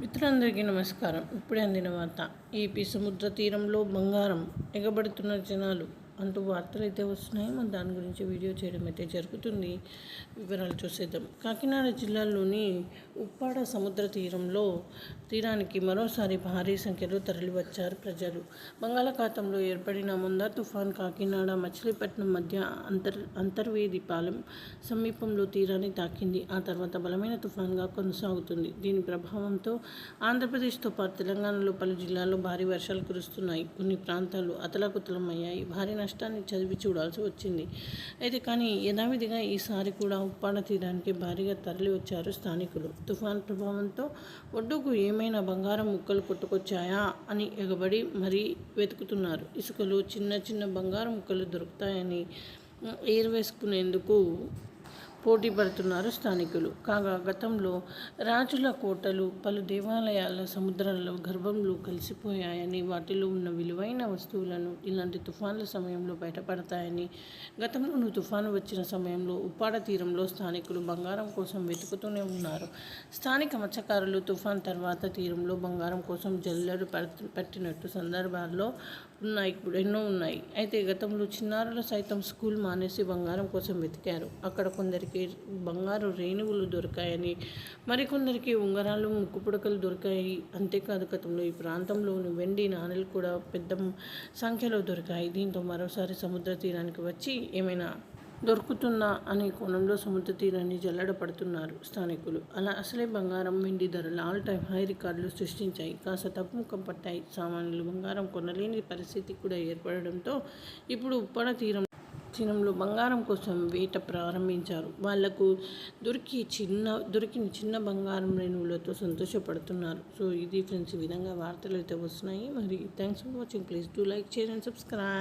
మిత్రులందరికీ నమస్కారం. ఇప్పుడే అందిన వార్త. ఏపీ సముద్ర తీరంలో బంగారం ఎగబడుతున్న జనాలు అంటూ వార్తలు అయితే వస్తున్నాయి. మన దాని గురించి వీడియో చేయడం అయితే జరుగుతుంది. వివరాలు చూసేద్దాం. కాకినాడ జిల్లాలోని ఉప్పాడ సముద్ర తీరంలో తీరానికి మరోసారి భారీ సంఖ్యలో తరలివచ్చారు ప్రజలు. బంగాళాఖాతంలో ఏర్పడిన ముందా తుఫాన్ కాకినాడ మచిలీపట్నం మధ్య అంతర్ అంతర్వేది పాలెం సమీపంలో తీరాన్ని తాకింది. ఆ తర్వాత బలమైన తుఫాన్గా కొనసాగుతుంది. దీని ప్రభావంతో ఆంధ్రప్రదేశ్తో పాటు తెలంగాణలో పలు జిల్లాల్లో భారీ వర్షాలు కురుస్తున్నాయి. కొన్ని ప్రాంతాలు అతలాకుతలమయ్యాయి. భారీ నష్టాన్ని చదివి చూడాల్సి వచ్చింది. అయితే కానీ యథావిధిగా ఈసారి కూడా ఉప్పాడ తీరానికి భారీగా తరలి వచ్చారు స్థానికులు. తుఫాన్ ప్రభావంతో ఒడ్డుకు ఏమైనా బంగారం ముక్కలు కొట్టుకొచ్చాయా అని ఎగబడి మరీ వెతుకుతున్నారు. ఇసుకలో చిన్న చిన్న బంగారం ముక్కలు దొరుకుతాయని ఏరువేసుకునేందుకు పోటీ పడుతున్నారు స్థానికులు. కాగా గతంలో రాజుల కోటలు పలు దేవాలయాల సముద్రంలో గర్భంలో కలిసిపోయాయని వాటిలో ఉన్న విలువైన వస్తువులను ఇలాంటి తుఫాన్ల సమయంలో బయటపడతాయని గతంలోనూ తుఫాను వచ్చిన సమయంలో ఉప్పాడ తీరంలో స్థానికులు బంగారం కోసం వెతుకుతూనే ఉన్నారు. స్థానిక మత్స్యకారులు తుఫాన్ తర్వాత తీరంలో బంగారం కోసం జల్లెడు పట్టినట్టు సందర్భాల్లో ఉన్నాయి ఇప్పుడు ఎన్నో ఉన్నాయి. అయితే గతంలో చిన్నారులు సైతం స్కూల్ మానేసి బంగారం కోసం వెతికారు. అక్కడ కొందరికి బంగారు రేణువులు దొరికాయని మరికొందరికి ఉంగరాలు ముక్కుపుడకలు దొరికాయి. అంతేకాదు గతంలో ఈ ప్రాంతంలోని వెండి నాణెలు కూడా పెద్ద సంఖ్యలో దొరికాయి. దీంతో మరోసారి సముద్ర తీరానికి వచ్చి ఏమైనా దొరుకుతుందా అనే కోణంలో సముద్ర తీరాన్ని జల్లడ పడుతున్నారు స్థానికులు. అలా అసలే బంగారం వెండి ధరలు ఆల్ టైమ్ హై రికార్డులు సృష్టించాయి. కాస్త తప్పుముఖం పట్టాయి. సామాన్యులు బంగారం కొనలేని పరిస్థితి కూడా ఏర్పడడంతో ఇప్పుడు ఉప్పడ తీరం తీరంలో బంగారం కోసం వేట ప్రారంభించారు. వాళ్ళకు దొరికి చిన్న దొరికిన చిన్న బంగారం రేణువులతో సంతోషపడుతున్నారు. సో ఇది ఫ్రెండ్స్ ఈ విధంగా వార్తలు అయితే వస్తున్నాయి. మరి thanks for watching please do like share and subscribe